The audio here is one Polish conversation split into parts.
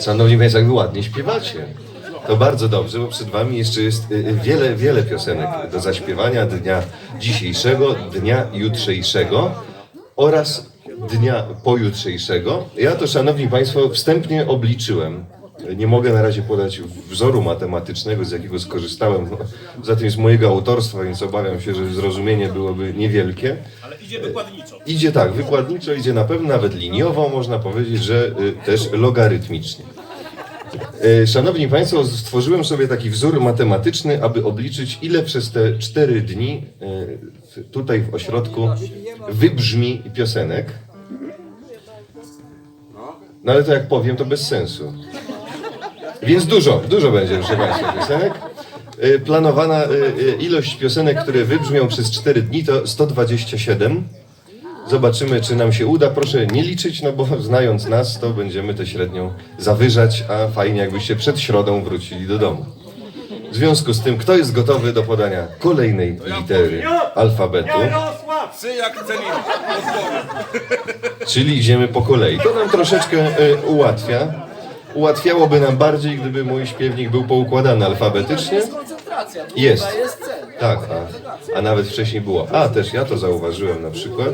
Szanowni Państwo, jak wy ładnie śpiewacie. To bardzo dobrze, bo przed Wami jeszcze jest y, y, wiele, wiele piosenek do zaśpiewania dnia dzisiejszego, dnia jutrzejszego oraz dnia pojutrzejszego. Ja to, Szanowni Państwo, wstępnie obliczyłem. Nie mogę na razie podać wzoru matematycznego, z jakiego skorzystałem. Za tym jest mojego autorstwa, więc obawiam się, że zrozumienie byłoby niewielkie. Idzie wykładniczo. Idzie tak, wykładniczo, idzie na pewno nawet liniowo, można powiedzieć, że y, też logarytmicznie. Y, Szanowni Państwo, stworzyłem sobie taki wzór matematyczny, aby obliczyć, ile przez te cztery dni y, tutaj w ośrodku wybrzmi piosenek. No ale to jak powiem, to bez sensu. Więc dużo, dużo będzie, proszę Państwa, piosenek. Y, Planowana y, y, ilość piosenek, które wybrzmią przez 4 dni to 127. Zobaczymy, czy nam się uda. Proszę nie liczyć, no bo znając nas, to będziemy tę średnią zawyżać, a fajnie jakbyście przed środą wrócili do domu. W związku z tym, kto jest gotowy do podania kolejnej litery alfabetu, czyli idziemy po kolei. To nam troszeczkę y, ułatwia. Ułatwiałoby nam bardziej, gdyby mój śpiewnik był poukładany alfabetycznie. Długa Jest. jest. Tak, a, a nawet wcześniej było. A, też ja to zauważyłem na przykład.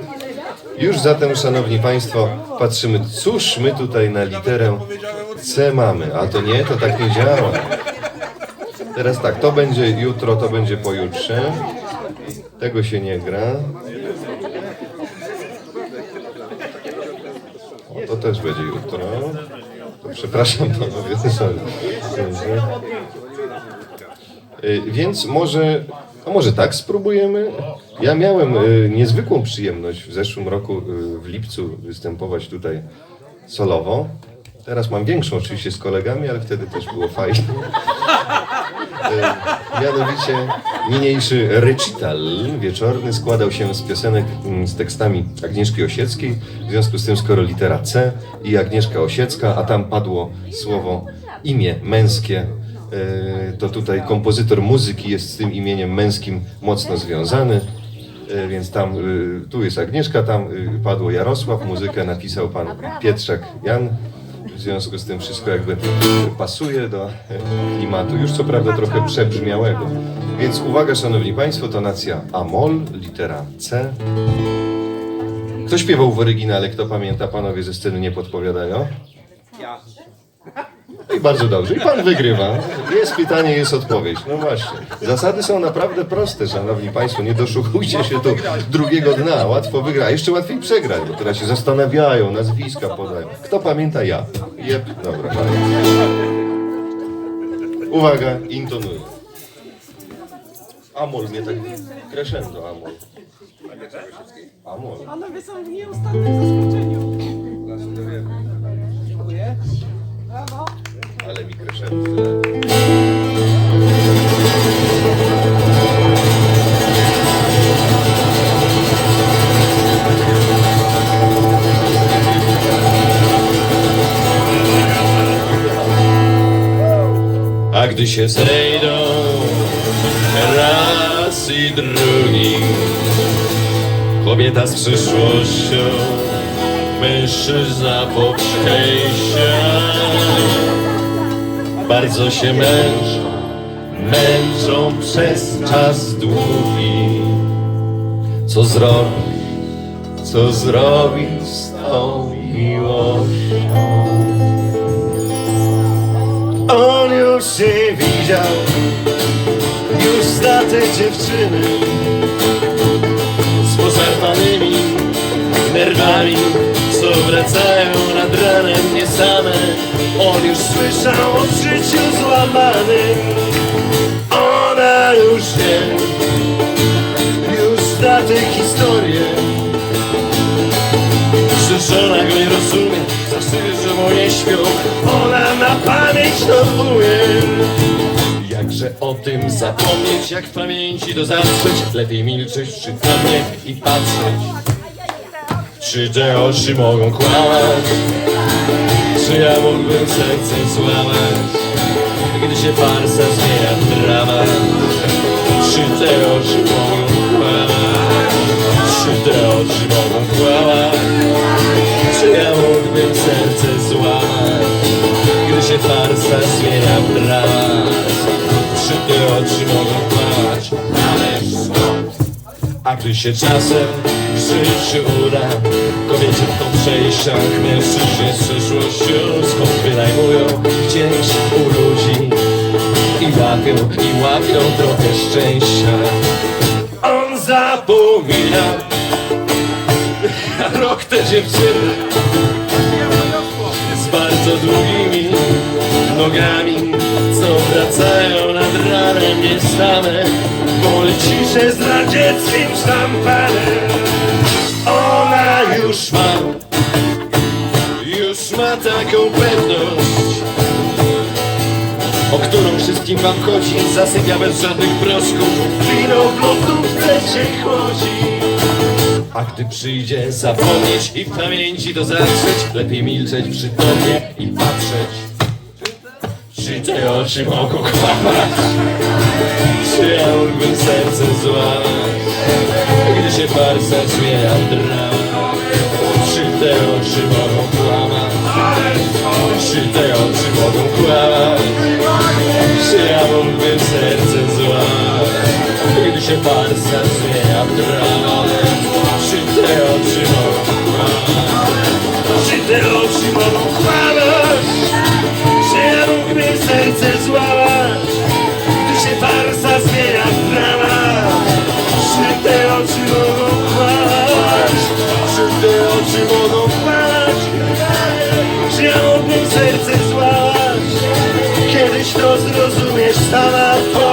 Już zatem, szanowni państwo, patrzymy, cóż my tutaj na literę C mamy. A to nie, to tak nie działa. Teraz tak, to będzie jutro, to będzie pojutrze. Tego się nie gra. O, to też będzie jutro. To przepraszam panowie, Więc może, a może tak spróbujemy? Ja miałem y, niezwykłą przyjemność w zeszłym roku y, w lipcu występować tutaj solowo. Teraz mam większą oczywiście z kolegami, ale wtedy też było fajnie. Y, Mianowicie niniejszy recital wieczorny składał się z piosenek mm, z tekstami Agnieszki Osieckiej. W związku z tym, skoro litera C i Agnieszka Osiecka, a tam padło słowo imię męskie, y, to tutaj kompozytor muzyki jest z tym imieniem męskim mocno związany. Y, Więc tam, y, tu jest Agnieszka, tam padło Jarosław, muzykę napisał pan Pietrzak Jan. W związku z tym wszystko jakby pasuje do e, klimatu, już co prawda trochę przebrzmiałego. Więc uwaga, szanowni państwo, tonacja Amol, litera C. Kto śpiewał w oryginale, kto pamięta, panowie ze sceny nie podpowiadają? Ja. No i bardzo dobrze. I pan wygrywa. Jest pytanie, jest odpowiedź. No właśnie. Zasady są naprawdę proste, szanowni państwo. Nie doszukujcie się tu drugiego dna. Łatwo wygra. Jeszcze łatwiej przegrać, bo teraz się zastanawiają, nazwiska podają. Kto pamięta? Ja. Jep. Dobra. Uwaga, intonuję. Amol mnie tak crescendo, amol. Amol. Panowie są w nieustannym zaskoczeniu. Dziękuję. Brawo. Ale. A gdy się zejdą raz i drugi Kobieta z przyszłością Mężczyzna po przejściach Bardzo się męczą Męczą przez czas długi. Co zrobić, co zrobić z tą miłością? On już się widział, już zna te dziewczyny. Z pozartanymi nerwami, wracają nad ranem nie same. On już słyszał o życiu złamanym, ona już wie, już zna te historie. Że żona go nie rozumie, zawsze, że mu nie śpią. Ona na pamięć umie. Jakże o tym zapomnieć, jak w pamięci to zatrzeć Lepiej milczeć, przytomnie i patrzeć Czy te oczy mogą kłamać? Czy ja mógłbym serce złamać? Gdy się farsa zmienia w dramat Czy te oczy mogą kłamać? Czy te oczy mogą kłamać? Czy ja mógłbym serce złamać? się farsa zmienia w Gdy się czasem. W życiu uda Kobieciom po przejściach mężczyźnie z przeszłością. Skąd wynajmują gdzieś u ludzi I łapią, i łapią trochę szczęścia. On zapomina. Rok te dziewczyny. Z bardzo długimi nogami Co wracają nad ranem niestane Boli ciszę z radzieckim szampanem Ona już ma Już ma taką pewność O którą wszystkim wam chodzi. Zasypia bez żadnych proszków Wino w lodówce się chłodzi a gdy przyjdzie zapomnieć i w pamięci to zatrzeć Lepiej milczeć przy tobie i patrzeć. Czy te oczy mogą kłamać? Mógłbym serce złamać? Gdy się farsa zmienia w dramat Czy te oczy mogą kłamać? Czy te oczy mogą kłamać? Mógłbym serce złamać? Gdy się farsa zmienia w dramat Czy te oczy mogą summer.